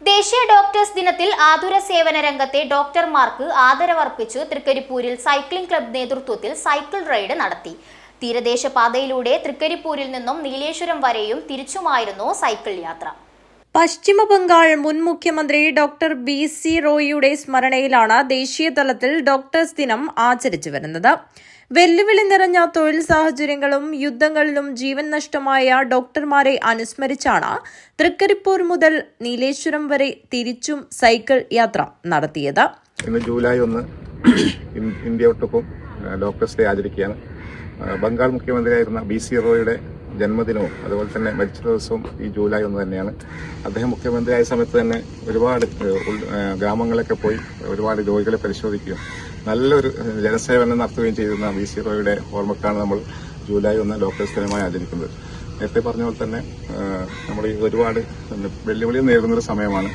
ദേശീയ ഡോക്ടേഴ്സ് ദിനത്തിൽ ആതുര സേവന രംഗത്തെ ഡോക്ടർമാർക്ക് ആദരവർപ്പിച്ച് തൃക്കരിപ്പൂരിൽ സൈക്ലിംഗ് ക്ലബ് നേതൃത്വത്തിൽ സൈക്കിൾ റൈഡ് നടത്തി. തീരദേശ പാതയിലൂടെ തൃക്കരിപ്പൂരിൽ നിന്നും നീലേശ്വരം വരെയും തിരിച്ചുമായിരുന്നു സൈക്കിൾ യാത്ര. പശ്ചിമ ബംഗാൾ മുൻ മുഖ്യമന്ത്രി ഡോക്ടർ ബി സി റോയിയുടെ സ്മരണയിലാണ് ദേശീയ തലത്തിൽ ഡോക്ടേഴ്സ് ദിനം ആചരിച്ചു വരുന്നത്. വെല്ലുവിളി നിറഞ്ഞ തൊഴിൽ സാഹചര്യങ്ങളും യുദ്ധങ്ങളിലും ജീവൻ നഷ്ടമായ ഡോക്ടർമാരെ അനുസ്മരിച്ചാണ് തൃക്കരിപ്പൂർ മുതൽ നീലേശ്വരം വരെ തിരിച്ചും സൈക്കിൾ യാത്ര നടത്തിയത്. ഇന്ന് ജൂലൈ ഒന്ന് ഇന്ത്യ ഒട്ടുക്കും ഡോക്ടേഴ്സ് ഡേ ആചരിക്കുകയാണ്. ബംഗാൾ മുഖ്യമന്ത്രിയായിരുന്ന ബി സി റോയുടെ ജന്മദിനവും അതുപോലെ തന്നെ മരിച്ച ദിവസവും ഈ ജൂലൈ ഒന്ന് തന്നെയാണ്. അദ്ദേഹം മുഖ്യമന്ത്രിയായ സമയത്ത് തന്നെ ഒരുപാട് ഗ്രാമങ്ങളൊക്കെ പോയി ഒരുപാട് രോഗികളെ പരിശോധിക്കുകയും നല്ലൊരു ജനസേവനം നടത്തുകയും ചെയ്തിരുന്ന വി സി റോയുടെ ഓർമ്മക്കാണ് നമ്മൾ ജൂലൈ ഒന്ന് ഡോക്ടേഴ്സ് ദിനമായി ആചരിക്കുന്നത്. നേരത്തെ പറഞ്ഞ പോലെ തന്നെ നമ്മൾ ഈ ഒരുപാട് വെല്ലുവിളി നേരിടുന്നൊരു സമയമാണ്.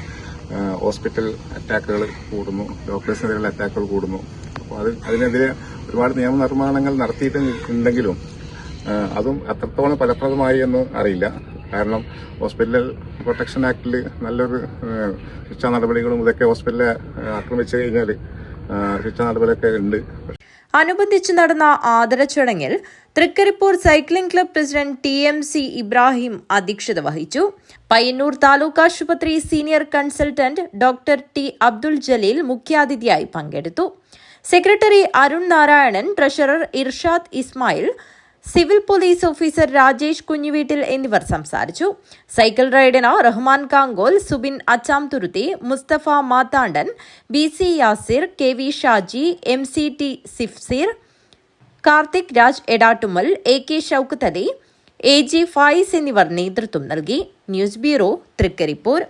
ഹോസ്പിറ്റൽ അറ്റാക്കുകൾ കൂടുന്നു ഡോക്ടേഴ്സിനെതിരെയുള്ള അറ്റാക്കുകൾ കൂടുന്നു. അപ്പോൾ അത് അതിനെതിരെ ഒരുപാട് നിയമനിർമ്മാണങ്ങൾ നടത്തിയിട്ടുണ്ടെങ്കിലും അതും അത്രത്തോളം ഫലപ്രദമായി എന്ന് അറിയില്ല. കാരണം ഹോസ്പിറ്റൽ പ്രൊട്ടക്ഷൻ ആക്ടിൽ നല്ലൊരു ശിക്ഷാ നടപടികളും ഇതൊക്കെ ഹോസ്പിറ്റലെ ആക്രമിച്ചു കഴിഞ്ഞാൽ ശിക്ഷാ നടപടിയൊക്കെ ഉണ്ട്. അനുബന്ധിച്ച് നടന്ന ആദര ചടങ്ങിൽ Trikaripur cycling club president T M C Ibrahim അധ്യക്ഷത വഹിച്ചു. പയ്യന്നൂർ താലൂക്ക് ആശുപത്രി senior consultant doctor T Abdul Jaleel മുഖ്യാതിഥിയായി പങ്കെടുത്തു. Secretary Arun Narayanan treasurer Irshad Ismail civil police officer Rajesh Kunhuveettil എന്നിവർ സംസാരിച്ചു. Cycle റൈഡിന് Rahman Kankol Subin Achamthuruthi Musthafa Mathandan B C Yasir K V Shaji M C T Sifseer Karthik Raj Edattumal A K Shoukath Ali A G Fayis എന്നിവർ നേതൃത്വം നൽകി. News bureau Trikaripur.